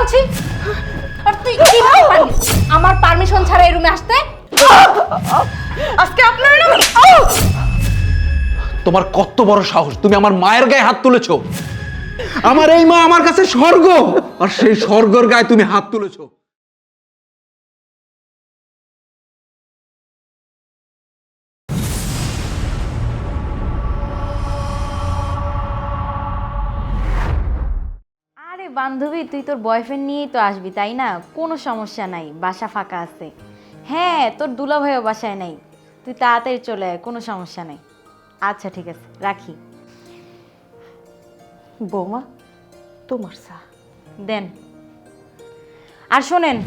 বলছি? আর তুই আমার পারমিশন ছাড়া এই রুমে আসতে? আজকে আপনার তোমার কত বড় সাহস, তুমি আমার মায়ের গায়ে হাত তুলেছো। আমার এই মা আমার কাছে স্বর্গ, আর সেই স্বর্গের গায়ে তুমি হাত তুলেছো। বান্ধবী তুই তোর বয়ফ্রেন্ড নিয়েই তো আসবি তাই না? কোনো সমস্যা নাই বাসা ফাঁকা আছে। হ্যাঁ তোর দুলাভাইও বাসায় নাই। তুই তাড়াতাড়ি চলে আয় কোনো সমস্যা নাই। আচ্ছা ঠিক আছে রাখি। বৌমা তোমার চা। দেন। আর শোনেন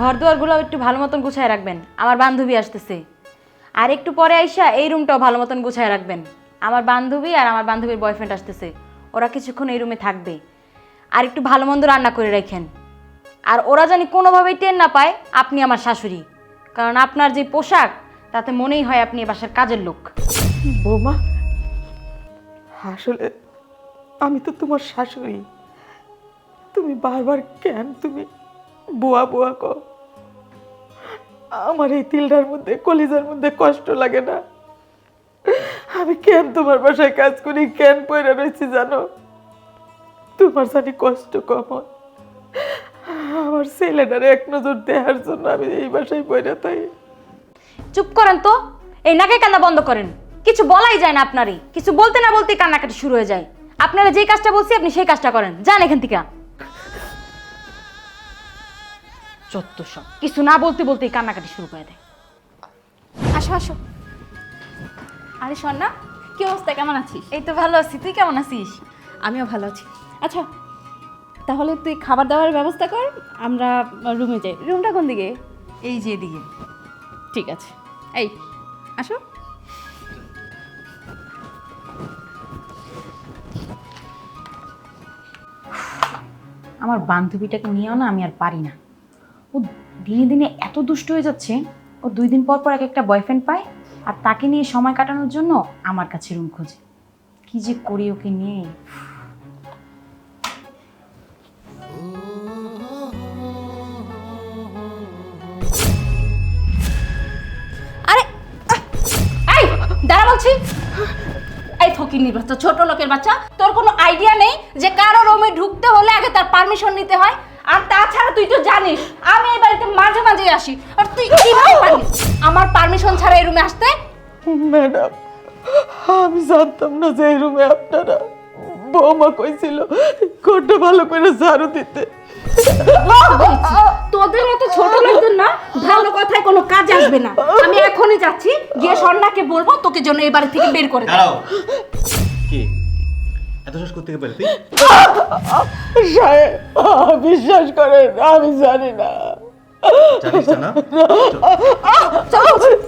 ঘর দুয়ারগুলো একটু ভালো মতন গুছায় রাখবেন আমার বান্ধবী আসতেছে। আর একটু পরে আইসা এই রুমটাও ভালো মতন গুছায় রাখবেন। আমার বান্ধবী আর আমার বান্ধবীর বয়ফ্রেন্ড আসতেছে ওরা কিছুক্ষণ এই রুমে থাকবে। আর একটু ভালো মন্দ রান্না করে রাখেন। আর ওরা জানি কোনোভাবেই টের না পায় আপনি আমার শাশুড়ি। কারণ আপনার যে পোশাক, তাতে মনেই হয় আপনি এ বাসার কাজের লোক। বৌমা, আসলে আমি তো তোমার শাশুড়ি। তুমি বারবার কেন তুমি বুয়া বুয়া কো আমার এই তিলটার মধ্যে, কলিজার মধ্যে কষ্ট লাগে না। আমি কেন তোমার বাসায় কাজ করি, কেন পয়রা রয়েছি জানো? তোমার জানি কষ্ট কম হয়। আমার ছেলেটারে এক নজর দেখার জন্য আমি এই বাসায় পয়রা তাই চুপ করেন তো এই নাকে কান্না বন্ধ করেন। কিছু বলাই যায় না আপনারই কিছু বলতে না বলতেই কান্নাকাটি শুরু হয়ে যায়। আপনারা যেই কাজটা বলছি আপনি সেই কাজটা করেন। যান এখান থেকে। চত্ব সব কিছু না বলতে বলতেই কান্নাকাটি শুরু করে দেয়। আসো আসো। আরে স্বর্ণা কি অবস্থা? কেমন আছিস? এই তো ভালো আছি। তুই কেমন আছিস? আমিও ভালো আছি। আচ্ছা তাহলে তুই খাবার দাবারের ব্যবস্থা কর আমরা রুমে যাই। রুমটা কোন দিকে? এই যে এদিকে। ঠিক আছে। এই আসো। আমার বান্ধবীটাকে নিয়েও না আমি আর পারি না। ও দিনে দিনে এত দুষ্ট হয়ে যাচ্ছে ও দুই দিন পর পর এক একটা বয়ফ্রেন্ড পায় আর তাকে নিয়ে সময় কাটানোর জন্য আমার কাছে রুম খোঁজে। কি যে করি ওকে নিয়ে। বলছি এই ফকির বাচ্চা, ছোট লোকের বাচ্চা, তোর কোনো আইডিয়া নেই যে কারও রুমে ঢুকতে হলে আগে তার পারমিশন নিতে হয়? আর তাছাড়া তুই তো জানিস, আমি এই বাড়িতে মাঝে মাঝে আসি। আর তুই কীভাবে পারলি আমার পারমিশন ছাড়া এই রুমে আসতে? ম্যাডাম, আমি জানতাম না যে এই রুমে আপনারা বৌমা কইছিল ঘরটা ভালো করে ঝাড়ু দিতে। তোদের মতো ছোট লোকদের না ভালো কথায় কোনো কাজ আসবে না। আমি এখনই যাচ্ছি গিয়ে স্বর্ণাকে বলব তোকে জন্য এই বাড়ি থেকে বের করে দাঁড়াও। কি? এত সাহস করতে পারে তুই? বিশ্বাস করেন আমি জানি না। জানিস না?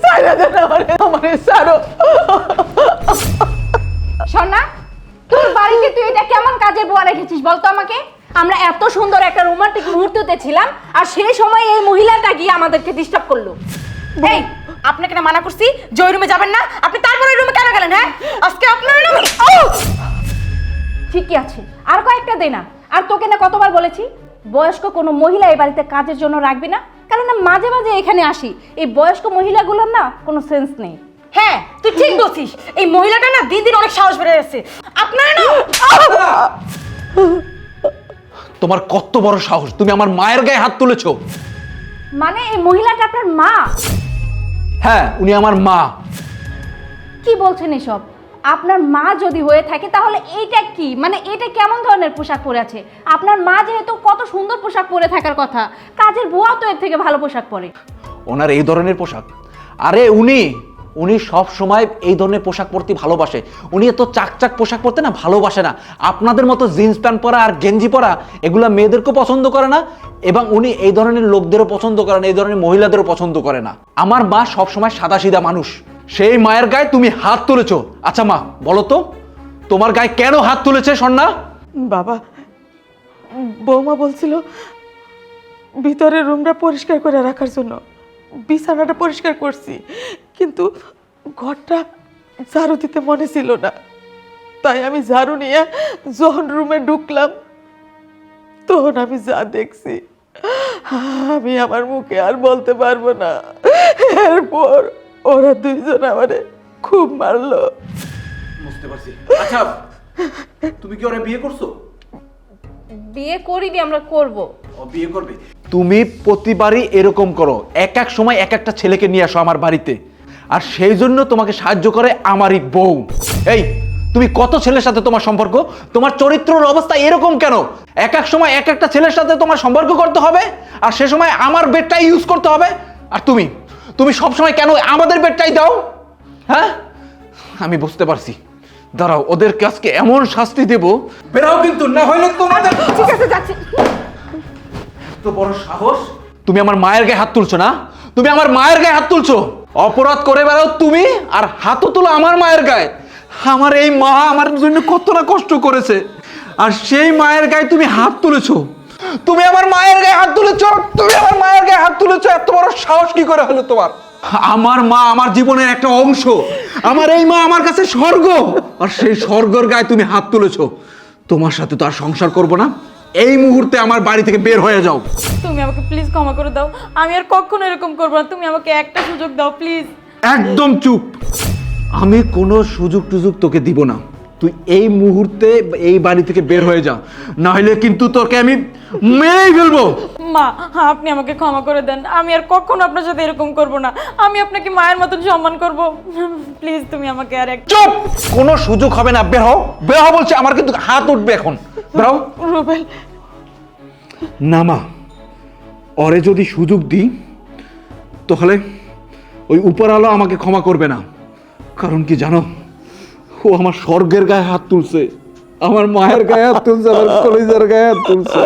সারা দেন আমারে আমারে সারো। স্বর্ণা তোর বাড়িতে তুই এটা কেমন কাজের বুয়া রেখেছিস বলতো আমাকে? আমরা এত সুন্দর একটা রোমান্টিক মুহূর্ততে ছিলাম আর সেই সময় এই মহিলাটা গিয়ে আমাদেরকে ডিস্টার্ব করল। এই আপনাকে না মানা করছি যে ওই রুমে যাবেন না আপনি তারপরে রুমে কেন গেলেন হ্যাঁ? আজকে আপনার রুমে ঠিকই আছে আর কয়েকটা দে না। আর তোকে না কতবার বলেছি বয়স্ক কোনো মহিলা এই বাড়িতে কাজের জন্য রাখবি না কারণ না মাঝে মাঝে এখানে আসি। এই বয়স্ক মহিলাগুলোর না কোনো সেন্স নেই। হ্যাঁ তুই ঠিক বলছিস এই মহিলাটা না দিন দিন অনেক সাহস বেড়ে যাচ্ছে। আপনার না তোমার কত বড় সাহস? তুমি আমার মায়ের গায়ে হাত তুলেছো। মানে এই মহিলাটা আপনার মা? হ্যাঁ উনি আমার মা। কি বলছেন এসব? আপনার মা যদি হয়ে থাকে তাহলে এইটা কি? মানে এটা কেমন ধরনের পোশাক পরে আছে? আপনার মা যেহেতু কত সুন্দর পোশাক পরে থাকার কথা কাজের বুয়াও তো এর থেকে ভালো পোশাক পরে। ওনার এই ধরনের পোশাক? আরে উনি উনি সব সময় এই ধরনের পোশাক পরতে ভালোবাসে। উনি এত চাকচাক পোশাক পরতে না ভালোবাসে না। আপনাদের মতো জিন্স প্যান্ট পরা আর গেঞ্জি পরা, এগুলো মেয়েদেরকেও পছন্দ করে না এবং উনি এই ধরনের লোকদেরও পছন্দ করে না, এই ধরনের মহিলাদেরও পছন্দ করে না। আমার মা সব সময় সাদা সিধা মানুষ। সেই মায়ের গায়ে তুমি হাত তুলেছো। আচ্ছা মা, বলো তো, তোমার গায়ে কেন হাত তুলেছে সন্না? বাবা, বৌমা বলছিল ভিতরের রুমটা পরিষ্কার করে রাখার জন্য। বিছানাটা পরিষ্কার করছি। কিন্তু ঘরটা ঝাড়ু দিতে মনে ছিল না। তাই আমি ঝাড়ু নিয়ে যখন রুমে ঢুকলাম তখন আমি যা দেখছি আমি আমার মুখে আর বলতে পারব না। এরপর ওরা দুইজন আমারে খুব মারলো। বুঝতে পারছি। আচ্ছা তুমি কি ওরা বিয়ে করছ? বিয়ে করিনি আমরা করব। ও বিয়ে করবে? তুমি প্রতিবারই এরকম করো। এক এক সময় এক একটা ছেলেকে নিয়ে আসো আমার বাড়িতে। আর সেই জন্য তোমাকে সাহায্য করে আমারই বউ। এই তুমি কত ছেলের সাথে তোমার সম্পর্ক? তোমার চরিত্রর অবস্থা এরকম কেন? এক এক সময় এক একটা ছেলের সাথে তোমার সম্পর্ক করতে হবে আর সে সময় আমার বেডটাই ইউজ করতে হবে। আর তুমি? তুমি সব সময় কেন আমাদের বেডটাই দাও? হ্যাঁ? আমি বুঝতে পারছি। দাঁড়াও ওদের কাছকে এমন শাস্তি দেব। বেরাও কিন্তু না হইলে তোমাদের ঠিক আছে যাচ্ছি। এত বড় সাহস? তুমি আমার মায়ের গায়ে হাত তুলছো না? তুমি আমার মায়ের গায়ে হাত তুলছো? অপরাধ করে বেড়াও তুমি আর হাতও তুলো আমার মায়ের গায়ে। আমার এই মা আমার জন্য কত না কষ্ট করেছে। আর সেই মায়ের গায়ে তুমি হাত তুলেছো। তুমি আমার মায়ের গায়ে হাত তুলেছো। তুমি আমার মায়ের গায়ে হাত তুলেছো। এত বড় সাহস কি করে হলো তোমার? আমার মা আমার জীবনের একটা অংশ। আমার এই মা আমার কাছে স্বর্গ। আর সেই স্বর্গর গায়ে তুমি হাত তুলেছো। তোমার সাথে তো আর সংসার করব না। এই মুহূর্তে আমার বাড়ি থেকে বের হয়ে যাও। তুমি আমাকে প্লিজ ক্ষমা করে দাও। আমি আর কখনো এরকম করব না। তুমি আমাকে একটা সুযোগ দাও প্লিজ একদম চুপ। আমি কোনো সুযোগ টুযোগ তোকে দিব না। তুই এই মুহূর্তে এই বাড়ি থেকে বের হয়ে যা। না হলে কিন্তু তোকে আমি মেরেই ফেলব। মা আপনি আমাকে ক্ষমা করে দেন। আমি আর কখনো আপনার সাথে এরকম করব না। আমি আপনাকে মায়ের মতন সম্মান করব। প্লিজ তুমি আমাকে আর এক চুপ! কোনো সুযোগ হবে না বের হও। বের হও বলছে আমার কিন্তু হাত উঠবে এখন। বের হও। রুবেল। না মা ওরে যদি সুযোগ দিই তাহলে ওই উপর আলো আমাকে ক্ষমা করবে না। কারণ কি জানো? ও আমার স্বর্গের গায়ে হাত তুলছে। আমার মায়ের গায়ে হাত তুলছে আমার কলেজের গায়ে হাত তুলছে।